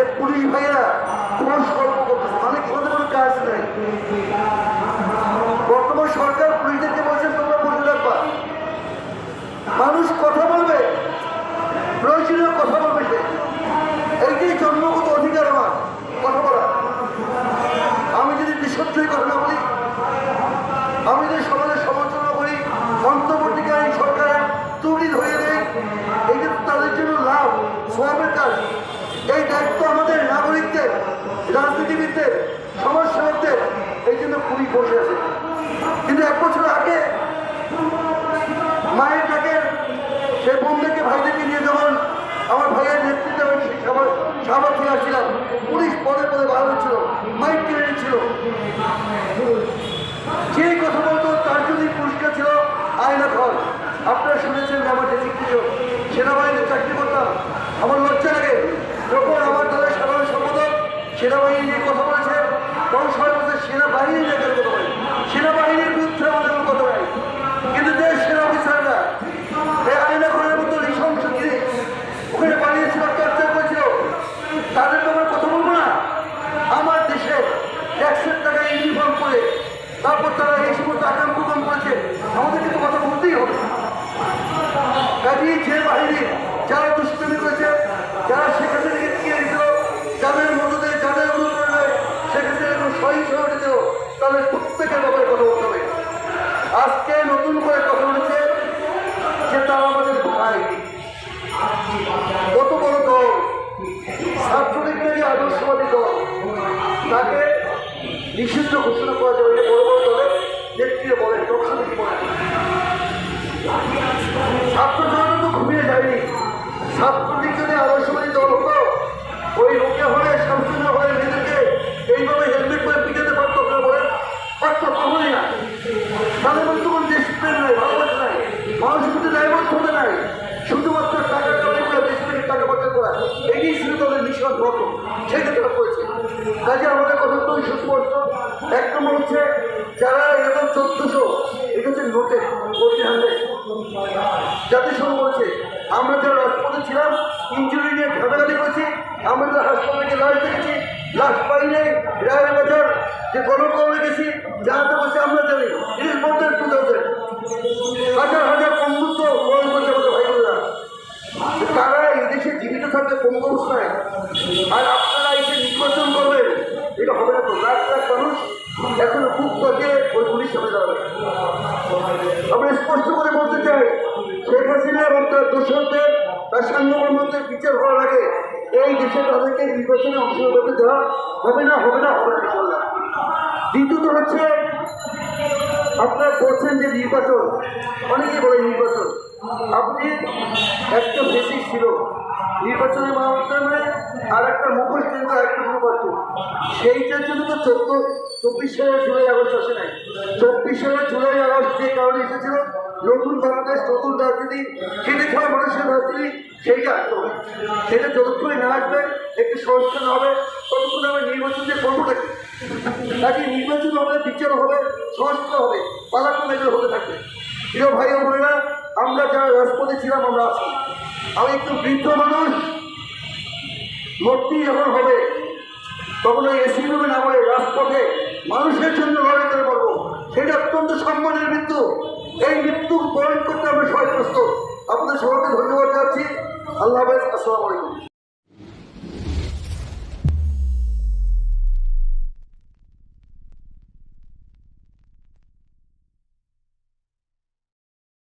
যে পুলিশ ভাইয়া সর্ব করতেছে ওদের কোনো কাজ নেই। বর্তমান সরকার পুলিশদেরকে বলছে, তোমরা বলে রাখবা, মানুষ কথা বলবে, প্রয়োজনীয় কথা বলবে সে। এইটাই জন্মগত অধিকার আমার, কথা বলা। আমি যদি নিঃসত্যই কথা বলি, আমি যদি সমাজের সমালোচনা করি, অন্তর্বর্তীকালীন সরকারের তুলি ধরে দেয় এইটা তো তাদের জন্য লাভ সবের কাজ। এই দায়িত্ব আমাদের নাগরিকদের, রাজনীতিবিদদের, সমাজসেবকদের, এই জন্য খুবই বসে আছে। কিন্তু এক বছর আগে মায়ের ডাকে সে বোনদেরকে ভাইদেরকে নিয়ে যখন আমার ভাইয়ের নেতৃত্বে আমি সাবার থেকে আসছিলাম, পুলিশ পদে পদে বার হচ্ছিল, মাইক কিনে নিচ্ছিল। যে কথা বলতো তার যদি পুরস্কার ছিল আয়না ঘর আপনারা শুনেছেন যে আমার ডিস্ট্রিক্ট ছিল সেনাবাহিনীতে সেটা প্রত্যেকের ব্যাপারে কথা বলতে হবে। আজকে নতুন করে কথা বলেছে যে তারা আমাদের ভাই। কত বড় দল? ছাত্রলীগেরই আদর্শবাদী দল। তাকে নিষিদ্ধ ঘোষণা করা যাবে বড় বড় দলের নেত্রী বলেন লোকসভাকে বলেন। ছাত্র জনতা তো ঘুমিয়ে যায়নি। ছাত্রলীগ কাজে আমাদের কথা তো সুস্পষ্ট। এক নম্বর হচ্ছে, যারা এরকম চোদ্দশো, এটা হচ্ছে নোটে জাতিসংঘ বলছে, আমরা যারা রাজপথে ছিলাম, ইঞ্জুরি নিয়ে ঘাটাঘাটি করেছি, আমরা যারা হাসপাতালে লাশ দেখেছি, লাশ পাই নাই, রায়ের বাজার যে গণকর্মে গেছি যাতে বলছে আমরা জানি, it is more two thousand. হাজার হাজার বন্ধুত্ব এখনও খুব কজে ওই পুলিশ সামনে দাঁড়াবে আমরা স্পষ্ট করে বলতে চাই, শেখ হাসিনা এবং তার দোষরদের তার সাংবাদিকদের বিচার হওয়ার আগে এই দেশে তাদেরকে নির্বাচনে অংশগ্রহণ করতে দেওয়া হবে না হবে না হবে না দ্বিতীয়ত হচ্ছে, আপনারা বলছেন যে নির্বাচন অনেকে বলে নির্বাচন। আপনি একটা বেশি ছিল। নির্বাচনের মাধ্যমে আর একটা মুখোশ কেন্দ্র একটা নির্বাচন সেইটার জন্য তো চোদ্দ, চব্বিশ সালের জুলাই আগস্ট আসে নাই। চব্বিশ সালের জুলাই আগস্ট যে কারণে এসেছিল, নতুন বাংলাদেশ নতুন রাজনীতি খেটে খাওয়া মানুষের রাজনীতি সেইটা আসতে হবে। সেটা যতক্ষণে না আসবে, একটু সংস্কার হবে, ততক্ষণ আমরা নির্বাচন যে করব নাকি? কাজে নির্বাচন হবে বিচার হবে, সংস্কার হবে, পালাক্রমে হতে থাকবে। প্রিয় ভাই বোনেরা আমরা যারা রাজপথে ছিলাম, আমরা আছি। আমি একটু বৃদ্ধ মানুষ মূর্তি যখন হবে, তখন ওই এসি রুমে না বলে রাজপথে মানুষের জন্য লড়াই করে পারব সেটা অত্যন্ত সম্মানের মৃত্যু। এই মৃত্যু বরণ করতে আমরা সবাই প্রস্তুত। আপনাদের সবাইকে ধন্যবাদ জানাচ্ছি। আল্লাহ হাফেজ, আসসালামু আলাইকুম।